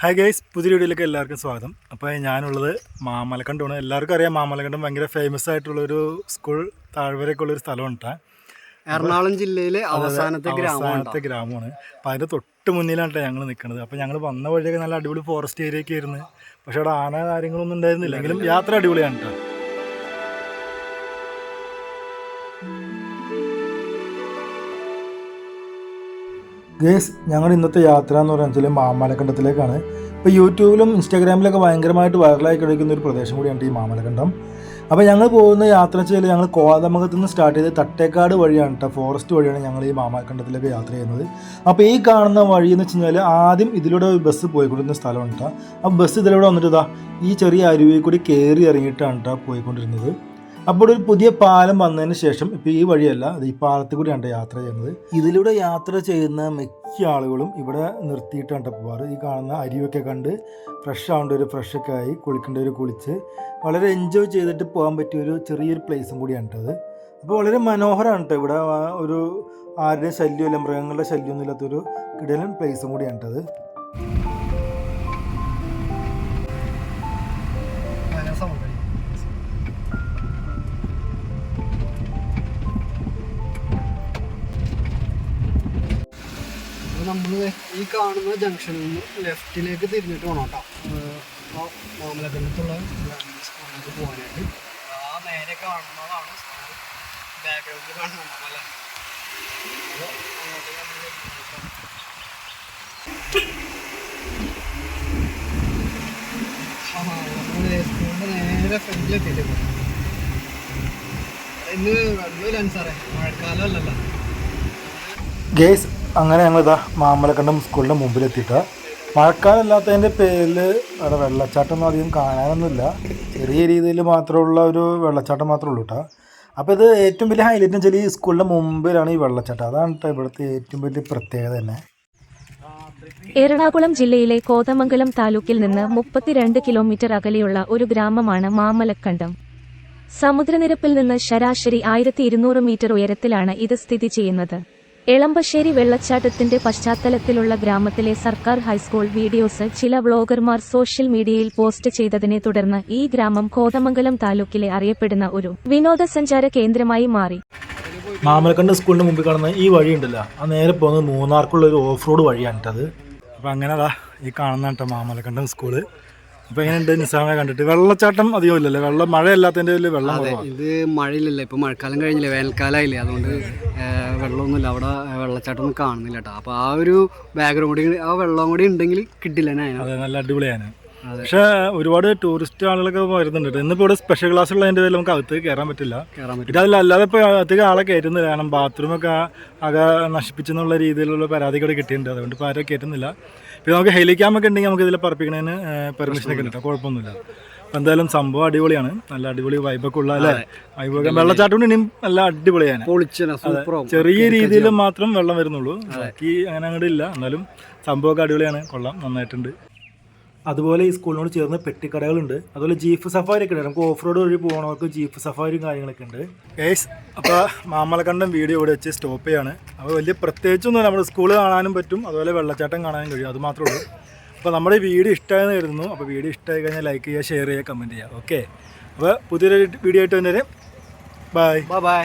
Hi guys പുതിയ വീഡിയോയിലേക്ക് എല്ലാവർക്കും സ്വാഗതം. അപ്പോൾ ഞാനുള്ളത് മാമലക്കണ്ടമാണ് എല്ലാവർക്കും അറിയാം മാമലക്കണ്ടം ഭയങ്കര ഫേമസ് ആയിട്ടുള്ളൊരു സ്കൂൾ താഴ്വരയൊക്കെയുള്ളൊരു സ്ഥലമാണ് കേട്ടോ എറണാകുളം ജില്ലയിലെ അവസാനത്തെ അവസാനത്തെ ഗ്രാമമാണ്. അപ്പോൾ അതിന്റെ തൊട്ട് മുന്നിലാണ് ഞങ്ങൾ നിൽക്കുന്നത് അപ്പോൾ ഞങ്ങൾ വന്ന വഴിയൊക്കെ നല്ല അടിപൊളി ഫോറസ്റ്റ് ഏരിയ ഒക്കെ ആയിരുന്നു. പക്ഷേ അവിടെ ആന കാര്യങ്ങളൊന്നും ഉണ്ടായിരുന്നില്ല. എങ്കിലും യാത്ര അടിപൊളിയാണ് കേട്ടോ. ഗേസ് ഞങ്ങളുടെ ഇന്നത്തെ യാത്ര എന്ന് പറഞ്ഞാൽ മാമലക്കണ്ടത്തിലേക്കാണ്. ഇപ്പോൾ യൂട്യൂബിലും ഇൻസ്റ്റാഗ്രാമിലൊക്കെ ഭയങ്കരമായിട്ട് വൈറലായി കഴിക്കുന്ന ഒരു പ്രദേശം കൂടിയാണ് ഈ മാമലക്കണ്ടം. അപ്പോൾ ഞങ്ങൾ പോകുന്ന യാത്ര ചെയ്യൽ ഞങ്ങൾ കോതമുഖത്ത് നിന്ന് സ്റ്റാർട്ട് ചെയ്ത് തട്ടേക്കാട് വഴിയാണ് കേട്ടോ ഫോറസ്റ്റ് വഴിയാണ് ഞങ്ങൾ ഈ മാമലക്കണ്ടത്തിലേക്ക് യാത്ര ചെയ്യുന്നത്. അപ്പോൾ ഈ കാണുന്ന വഴി എന്ന് വെച്ച് കഴിഞ്ഞാൽ ആദ്യം ഇതിലൂടെ ഒരു ബസ് പോയിക്കൊണ്ടിരുന്ന സ്ഥലമാണ് കേട്ടോ. ആ ബസ് ഇതിലൂടെ വന്നിട്ട് ഇതാ ഈ ചെറിയ അരുവിയിൽ കൂടി കയറി ഇറങ്ങിയിട്ടാണ് കേട്ടോ പോയിക്കൊണ്ടിരുന്നത്. അപ്പോൾ ഒരു പുതിയ പാലം വന്നതിന് ശേഷം ഇപ്പോൾ ഈ വഴിയല്ല അത് ഈ പാലത്തിൽ കൂടിയാണ് യാത്ര ചെയ്യുന്നത്. ഇതിലൂടെ യാത്ര ചെയ്യുന്ന മിക്ക ആളുകളും ഇവിടെ നിർത്തിയിട്ടാണ് ട്ടോ പോവാറ് ഈ കാണുന്ന അരിയൊക്കെ കണ്ട് ഫ്രഷ് ആവേണ്ട ഒരു ഫ്രഷൊക്കെ ആയി കുളിക്കേണ്ട ഒരു കുളിച്ച് വളരെ എൻജോയ് ചെയ്തിട്ട് പോകാൻ പറ്റിയ ഒരു ചെറിയൊരു പ്ലേസും കൂടിയാണ് ഇത് അപ്പോൾ വളരെ മനോഹരമാണ് ഇവിടെ ഒരു ആരുടെയും ശല്യമില്ല മൃഗങ്ങളുടെ ശല്യമൊന്നും ഇല്ലാത്തൊരു കിടലൻ പ്ലേസും കൂടിയാണ് ട്ടോ നമ്മൾ ഈ കാണുന്ന ജംഗ്ഷനിൽ നിന്ന് ലെഫ്റ്റിലേക്ക് തിരിഞ്ഞിട്ട് പോകണം കേട്ടോ. അപ്പോൾ മാമലക്കണ്ടത്തുള്ള സ്കൂളിലേക്ക് പോകാനായിട്ട്. ആ നേരെ കാണുന്നതാണ് ബാക്ക്ഗ്രൗണ്ടിൽ കാണുന്നത് പോലെ അങ്ങോട്ടേക്ക് നമ്മൾ നമ്മൾ നേരെ ഫ്രണ്ടിലെത്തിയിട്ടുണ്ട് ഇന്ന് വെള്ളമില്ല സാറേ മഴക്കാലം അല്ലല്ലോ. ഗേസ് അങ്ങനെ ഞങ്ങളിതാ മാമലക്കണ്ടം സ്കൂളിന്റെ മുമ്പിലെത്തിയിട്ട്. മഴക്കാലം അല്ലാത്തതിന്റെ പേരിൽ അവിടെ വെള്ളച്ചാട്ടമൊന്നും അധികം കാണാനൊന്നുമില്ല. ചെറിയ രീതിയിൽ മാത്രമുള്ള ഒരു വെള്ളച്ചാട്ടം മാത്രമേ ഉള്ളൂ കേട്ടോ. അപ്പോൾ ഇത് ഏറ്റവും വലിയ ഹൈലൈറ്റ് എന്ന് വെച്ചാൽ ഈ സ്കൂളിന്റെ മുമ്പിലാണ് ഈ വെള്ളച്ചാട്ടം. അതാണ് കേട്ടോ ഇവിടുത്തെ ഏറ്റവും വലിയ പ്രത്യേകത തന്നെ. എറണാകുളം ജില്ലയിലെ കോതമംഗലം താലൂക്കിൽ നിന്ന് മുപ്പത്തിരണ്ട് കിലോമീറ്റർ അകലെയുള്ള ഒരു ഗ്രാമമാണ് മാമലക്കണ്ടം. സമുദ്രനിരപ്പിൽ നിന്ന് ശരാശരി ആയിരത്തി മീറ്റർ ഉയരത്തിലാണ് ഇത് സ്ഥിതി ചെയ്യുന്നത്. എളമ്പശ്ശേരി വെള്ളച്ചാട്ടത്തിന്റെ പശ്ചാത്തലത്തിലുള്ള ഗ്രാമത്തിലെ സർക്കാർ ഹൈസ്കൂൾ വീഡിയോസ് ചില വ്ളോഗർമാർ സോഷ്യൽ മീഡിയയിൽ പോസ്റ്റ് ചെയ്തതിനെ തുടർന്ന് ഈ ഗ്രാമം കോതമംഗലം താലൂക്കിലെ അറിയപ്പെടുന്ന ഒരു വിനോദസഞ്ചാര കേന്ദ്രമായി മാറി. മാമലക്കണ്ട് സ്കൂളിന് മുമ്പിൽ കാണുന്ന ഈ വഴി ഉണ്ടല്ലോ. ആ നേരെ പോകുന്നത് മൂന്നാർക്കുള്ള ഒരു ഓഫ് റോഡ് വഴിയാണ് കേട്ടോ അത്. അപ്പോൾ അങ്ങനെ അതാ ഈ കാണുന്ന കേട്ടോ മാമലക്കണ്ടം സ്കൂൾ. അപ്പോൾ എങ്ങനെയുണ്ട് നിസ്സാമെ കണ്ടിട്ട്? വെള്ളച്ചാട്ടം അധികം ഇല്ലല്ലേ. വെള്ളം മഴയല്ലാത്തതിന്റെ വലിയ വെള്ളം ഇത് മഴയില്ലല്ലോ. ഇപ്പൊ മഴക്കാലം കഴിഞ്ഞില്ലേ? വേനൽക്കാലമായില്ലേ അതുകൊണ്ട് വെള്ളമൊന്നുമില്ല. അവിടെ വെള്ളച്ചാട്ടമൊന്നും കാണുന്നില്ല കേട്ടോ അപ്പൊ ആ ഒരു ബാക്ക്ഗ്രൗണ്ട് ആ വെള്ളം കൂടി ഉണ്ടെങ്കിൽ കിട്ടില്ല നല്ല അടിപൊളിയാണ്. പക്ഷേ ഒരുപാട് ടൂറിസ്റ്റ് ആളുകളൊക്കെ വരുന്നുണ്ട്. ഇന്നിപ്പോ ഇന്നിപ്പോൾ ഇവിടെ സ്പെഷ്യൽ ക്ലാസ് ഉള്ളതിന്റെ പേരിൽ നമുക്ക് അകത്ത് കയറാൻ പറ്റില്ല. ഇതല്ല അല്ലാതെ ഇപ്പോൾ അകത്തേക്ക് ആളെ കയറ്റുന്നില്ല കാരണം ബാത്റൂമൊക്കെ ആകെ നശിപ്പിച്ചെന്നുള്ള രീതിയിലുള്ള പരാതികൾ കിട്ടിയിട്ടുണ്ട്. അതുകൊണ്ട് ഇപ്പോൾ ആരും കയറ്റുന്നില്ല പിന്നെ നമുക്ക് ഹെലിക്യാമൊക്കെ ഉണ്ടെങ്കിൽ നമുക്ക് ഇതിൽ പറപ്പിക്കണതിന് പെർമിഷനൊക്കെ കേട്ടോ. കുഴപ്പമൊന്നുമില്ല. അപ്പോൾ എന്തായാലും സംഭവം അടിപൊളിയാണ്. നല്ല അടിപൊളി വൈബൊക്കെ ഉള്ള അല്ലേ? വൈബൊക്കെ വെള്ളച്ചാട്ടം ഇനിയും നല്ല അടിപൊളിയാണ് ചെറിയ രീതിയിൽ മാത്രം വെള്ളം വരുന്നുള്ളൂ. ബാക്കി അങ്ങനെ അങ്ങോട്ട് ഇല്ല. എന്നാലും സംഭവമൊക്കെ അടിപൊളിയാണ്. കൊള്ളാം. നന്നായിട്ടുണ്ട്. അതുപോലെ ഈ സ്കൂളിനോട് ചേർന്ന് പെട്ടിക്കടകളുണ്ട്. അതുപോലെ ജീപ്പ് സഫാരി ഒക്കെ ഉണ്ട്. നമുക്ക് ഓഫ് റോഡ് വഴി പോകണവർക്ക് ജീപ്പ് സഫാരിയും കാര്യങ്ങളൊക്കെ ഉണ്ട്. ഏഷ് അപ്പോൾ മാമലക്കണ്ടം വീഡിയോ ഇവിടെ വെച്ച് സ്റ്റോപ്പ് ചെയ്യാണ്. അപ്പോൾ വലിയ പ്രത്യേകിച്ചൊന്നും നമ്മുടെ സ്കൂൾ കാണാനും പറ്റും. അതുപോലെ വെള്ളച്ചാട്ടം കാണാനും കഴിയും. അത് മാത്രമേ ഉള്ളൂ. അപ്പോൾ നമ്മുടെ വീഡിയോ ഇഷ്ടമായെന്ന് കരുതുന്നു. അപ്പോൾ വീഡിയോ ഇഷ്ടമായി കഴിഞ്ഞാൽ ലൈക്ക് ചെയ്യുക ഷെയർ ചെയ്യുക കമന്റ് ചെയ്യുക. ഓക്കെ അപ്പോൾ പുതിയൊരു വീഡിയോ ആയിട്ട് വന്നേരം ബൈ ബൈ